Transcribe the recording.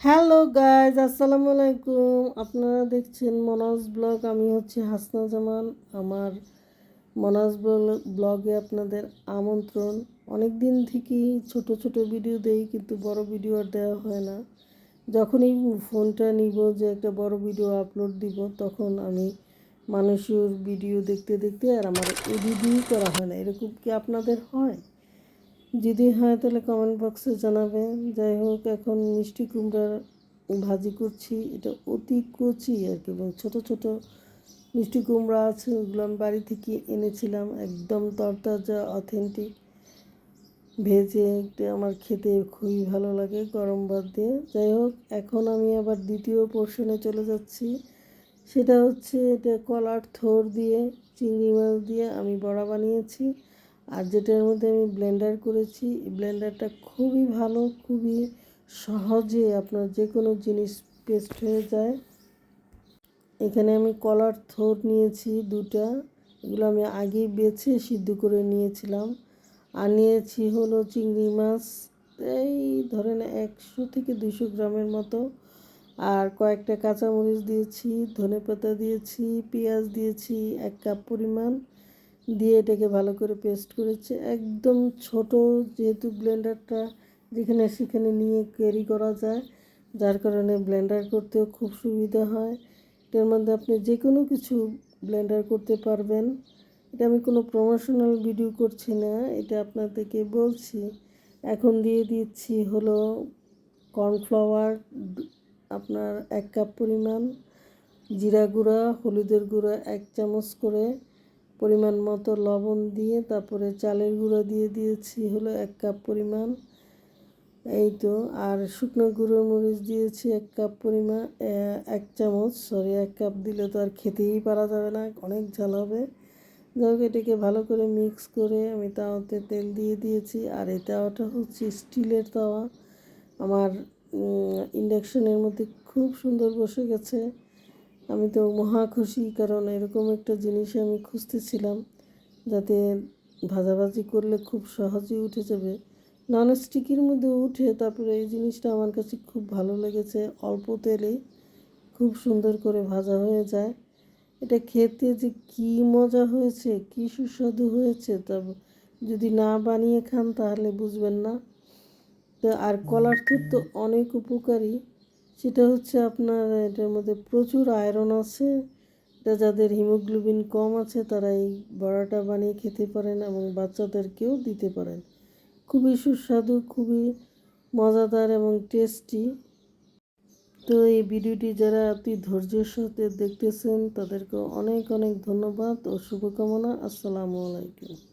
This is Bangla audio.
হ্যালো গাইজ আসসালামু আলাইকুম আপনারা দেখছেন মনাজ ব্লগ আমি হচ্ছে হাসনা জামান আমার মনাজ ব্ল- ব্লগে আপনাদের আমন্ত্রণ। অনেক দিন থেকেই ছোট ছোট ভিডিও দেই কিন্তু বড় ভিডিও আর দেওয়া হয় না যখনই ফোনটা নিব যে একটা বড় ভিডিও আপলোড দিব তখন আমি মানুষের ভিডিও দেখতে দেখতে আর আমার এডিটই করা হয় না এরকম কি আপনাদের হয় যদি হয় তাহলে কমেন্ট বক্সে জানাবেন। যাই হোক, এখন মিষ্টি কুমড়ার ভাজি করছি। এটা অতি কচি আর কি ছোটো ছোটো মিষ্টি কুমড়া আছে, ওগুলো আমি বাড়ি থেকে এনেছিলাম। একদম তরতাজা অথেন্টিক ভেজে এটা আমার খেতে খুবই ভালো লাগে গরম ভাত দিয়ে। যাই হোক, এখন আমি আবার দ্বিতীয় পোর্শনে চলে যাচ্ছি। সেটা হচ্ছে এটা কলার থোর দিয়ে, চিংড়ি মাছ দিয়ে আমি বড়া বানিয়েছি। আর যেটার মধ্যে আমি ব্লেন্ডার করেছি ব্লেন্ডারটা খুবই ভালো, খুবই সহজে আপনার যে কোনো জিনিস পেস্ট হয়ে যায়। এখানে আমি কলার থোর নিয়েছি দুটা, এগুলো আমি আগেই বেছে সিদ্ধ করে নিয়েছিলাম। আর নিয়েছি হলো চিংড়ি মাছ, এই ধরেন একশো থেকে দুশো গ্রামের মতো। আর কয়েকটা কাঁচামরিচ দিয়েছি, ধনেপাতা দিয়েছি, পেঁয়াজ দিয়েছি, এক কাপ পরিমাণ। দিয়ে এটাকে ভালো করে পেস্ট করেছে। একদম ছোট যেহেতু ব্লেন্ডারটা যেখানে সেখানে নিয়ে ক্যারি করা যায়, যার কারণে ব্লেন্ডার করতেও খুব সুবিধা হয়। এটার মধ্যে আপনি যে কোনো কিছু ব্লেন্ডার করতে পারবেন। এটা আমি কোনো প্রমোশনাল ভিডিও করছি না, এটা আপনাদেরকে বলছি। এখন দিয়ে দিচ্ছি হলো কর্নফ্লাওয়ার আপনার এক কাপ পরিমাণ, জিরা গুঁড়া, হলুদের গুঁড়া এক চামচ করে পরিমাণ মতো লবণ দিয়ে তারপরে চালের গুঁড়ো দিয়ে দিয়েছি, হলো এক কাপ পরিমাণ। এই তো, আর শুকনো গুঁড়ো মরিচ দিয়েছি এক কাপ পরিমাণ এক চামচ। সরি এক কাপ দিলে তো আর খেতেই পারা যাবে না, অনেক ঝাল হবে। যাই হোক, এটাকে ভালো করে মিক্স করে আমি তাওয়াতে তেল দিয়ে দিয়েছি, আর এই তাওয়াটা হচ্ছে স্টিলের তাওয়া। আমার ইন্ডাকশনের মধ্যে খুব সুন্দর বসে গেছে। আমি তো মহা খুশি, কারণ এরকম একটা জিনিস আমি খুঁজতেছিলাম যাতে ভাজাভাজি করলে খুব সহজেই উঠে যাবে। নন স্টিকের মধ্যে উঠে, তারপরে এই জিনিসটা আমার কাছে খুব ভালো লেগেছে। অল্প তেলে খুব সুন্দর করে ভাজা হয়ে যায়। এটা খেতে যে কী মজা হয়েছে, কী সুস্বাদু হয়েছে, তা যদি না বানিয়ে খান তাহলে বুঝবেন না। তো আর কলার থুর তো অনেক উপকারী। সেটা হচ্ছে আপনার, এটার মধ্যে প্রচুর আয়রন আছে। এটা যাদের হিমোগ্লোবিন কম আছে তারা এই বড়াটা বানিয়ে খেতে পারেন এবং বাচ্চাদেরকেও দিতে পারেন। খুবই সুস্বাদু, খুবই মজাদার এবং টেস্টি তো এই ভিডিওটি যারা আপনি ধৈর্যের সাথে দেখতেছেন, তাদেরকে অনেক অনেক ধন্যবাদ ও শুভকামনা। আসসালামু আলাইকুম।